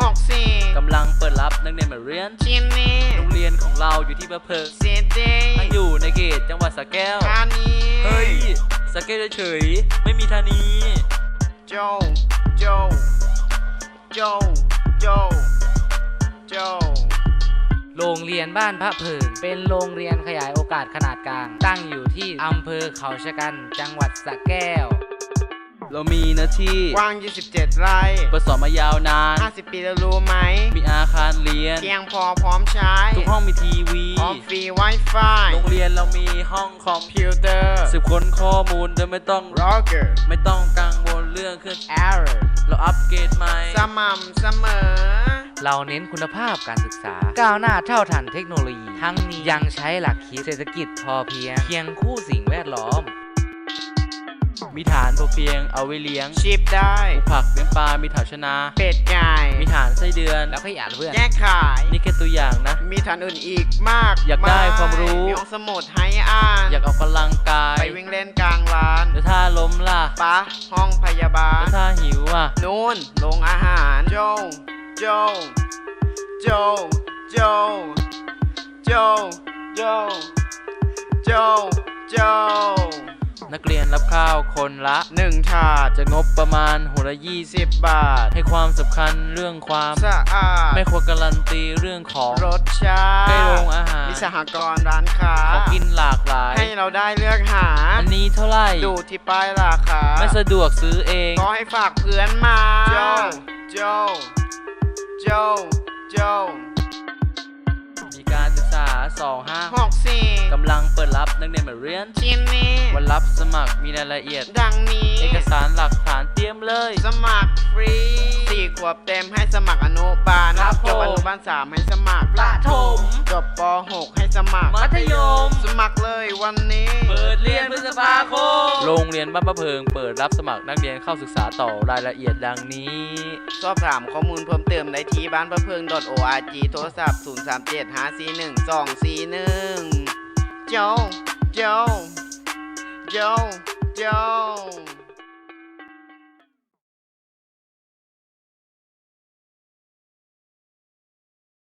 หกสี่25กำลังเปิดรับนักเรียนมาเรียนจิมมี่ โรงเรียนของเราอยู่ที่ประเพิงเซเจตั้งอยู่ในเขตจังหวัดสระแก้ว ธานีเฮ้ยสระแก้วเฉยๆไม่มีธานี โจ โจ โจ โจ โจ โรงเรียนบ้านพระเพิงเป็นโรงเรียนขยายโอกาสขนาดกลาง ตั้งอยู่ที่อำเภอเขาชะกัน จังหวัดสระแก้ว เรามีเนื้อที่กว้าง 27 ไร่เปิดสอนมายาวนาน 50 ปีแล้วรู้ไหม มีอาคารเรียนเพียงพอพร้อมใช้ ทุกห้องมีทีวีพร้อมฟรี Wi-Fi โรงเรียนเรามีห้องคอมพิวพิวเตอร์สืบค้นข้อมูลโดยไม่ต้อง Rocker ไม่ต้องกังวลเรื่องเครื่อง Error เราอัปเกรดใหม่ สม่ำเสมอ เราเน้นคุณภาพการศึกษา ก้าวหน้าเท่าทันเทคโนโลยี ทั้งนี้ยังใช้หลักคิดเศรษฐกิจพอเพียงเพียงคู่สิ่งแวดล้อม มีฐานพอเพียงเอาไว้เลี้ยงชิปได้ปลูกผักเลี้ยงปลา มีเถาชนะ เป็ดไก่มีฐานไส้เดือน แล้วก็อย่าเพื่อน แยกขาย นี่แค่ตัวอย่างนะ มีฐานอื่นอีกมากอยากได้ยความรู้ มีห้องสมุดให้อ่าน อยากออกกำลังกาย ไปวิ่งเล่นกลางลาน แล้วถ้าล้มล่ะปะห้องพยาบาล แล้วถ้าหิวอะนู่นโรงอาหาร โจโจโจโจโจโจโจโจ นักเรียนรับข้าวคนละหนึ่งถาดจะงบประมาณหัวละยี่สิสิบบบาท ให้ความสำคัญเรื่องความสะอาดไม่ควรการันตีเรื่องของรสชาติใกล้โรงอาหารมีสหกรณ์ร้านค้าของกินหลากหลาย ให้เราได้เลือกหา อันนี้เท่าไหร่ดูที่ป้ายราคา ไม่สะดวกซื้อเองก็ให้ฝากเพื่อนมา โจ โจ โจ โจมีการศึกษา 25หกสี่กำลังเปิดรับนักเรียนมาเรียนจิมมี่วันรับสมัครมีรายละเอียด ดังนี้ เอกสารหลักฐานเตรียมเลย สมัครฟรีสี่ขวบเต็มให้สมัครอนุบาลครับจบผมอนุบาลสามให้สมัครประถม จบปหกให้สมัครมัธยม สมัครเลยวันนี้ เปิดเรียนพฤษภาคม โรงเรียนบ้านประเพิงเปิดรับสมัครนักเรียนเข้าศึกษาต่อรายละเอียดดังนี้ สอบถามข้อมูลเพิ่มเติมได้ที่บ้านประเพิง .org โทรศัพท์ 0 3 7 5 4 1 2 4 1โจโจโจโจ